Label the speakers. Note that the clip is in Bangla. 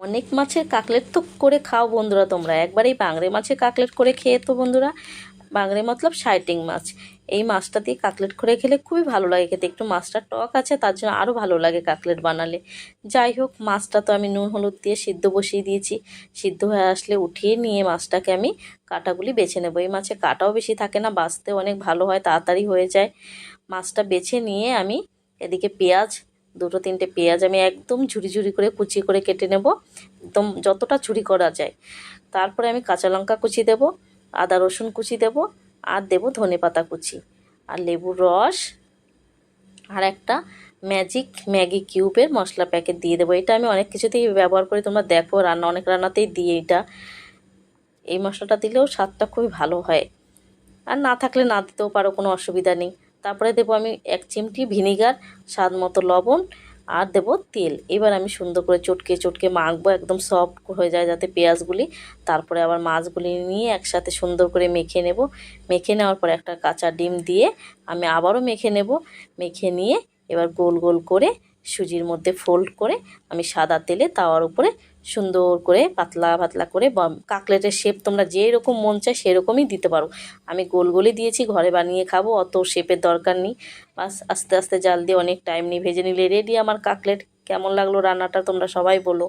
Speaker 1: অনেক মাছের কাকলেট তো করে খাও বন্ধুরা তোমরা। একবার এই বাংরে মাছের কাকলেট করে খেয়ে তো বন্ধুরা, বাংরে মতলব সাইটিং মাছ। এই মাছটা দিয়ে কাকলেট করে খেলে খুবই ভালো লাগে খেতে। একটু মাছটা টক আছে, তার জন্য আরও ভালো লাগে কাকলেট বানালে। যাই হোক, মাছটা তো আমি নুন, হলুদ দিয়ে সিদ্ধ বসিয়ে দিয়েছি। সিদ্ধ হয়ে আসলে উঠিয়ে নিয়ে মাছটাকে আমি কাটাগুলি বেছে নেব। এই মাছে কাটাও বেশি থাকে না বাছতে অনেক ভালো হয়, তাড়াতাড়ি হয়ে যায়। মাছটা বেছে নিয়ে আমি এদিকে পেঁয়াজ দুটো তিনটে পেঁয়াজ আমি একদম ঝুরি ঝুরি করে কুচি করে কেটে নেব। একদম যতটা ঝুরি করা যায়। তারপরে আমি কাঁচা লঙ্কা কুচি দেব, আদা রসুন কুচি দেব আর দেব ধনে পাতা কুচি আর লেবুর রস আর একটা ম্যাজিক ম্যাগি কিউবের মশলা প্যাকেট দিয়ে দেবো। এটা আমি অনেক কিছুতেই ব্যবহার করি, তোমরা দেখো, রান্না অনেক রান্নাতেই দিই এটা। এই মশলাটা দিলেও স্বাদটা খুবই ভালো হয়। আর না থাকলে না দিতেও পারো, কোনো অসুবিধা নেই। তারপরে দেবো আমি এক চিমটি ভিনিগার, স্বাদ মতো লবণ আর দেব তেল। এবার আমি সুন্দর করে চটকে চটকে মাখবো, একদম সফট হয়ে যায় যাতে পেঁয়াজগুলি। তারপরে আবার মাছগুলি নিয়ে একসাথে সুন্দর করে মেখে নেব। মেখে নেওয়ার পর একটা কাঁচা ডিম দিয়ে আমি আবারও মেখে নেব। মেখে নিয়ে এবার গোল গোল করে সুজির মধ্যে ফোল্ড করে আমি সাদা তেলে তাওয়ার উপরে সুন্দর করে পাতলা পাতলা করে কাকলেটের শেপ তোমরা যেরকম মন চায় সেরকমই দিতে পারো। আমি গোল গোলই দিয়েছি, ঘরে বানিয়ে খাব, অত শেপের দরকার নেই। বাস, আস্তে আস্তে জাল দিয়ে অনেক টাইম নিয়ে ভেজে নিলে রেডি আমার কাকলেট? কেমন লাগল রান্নাটা? তোমরা সবাই বলো।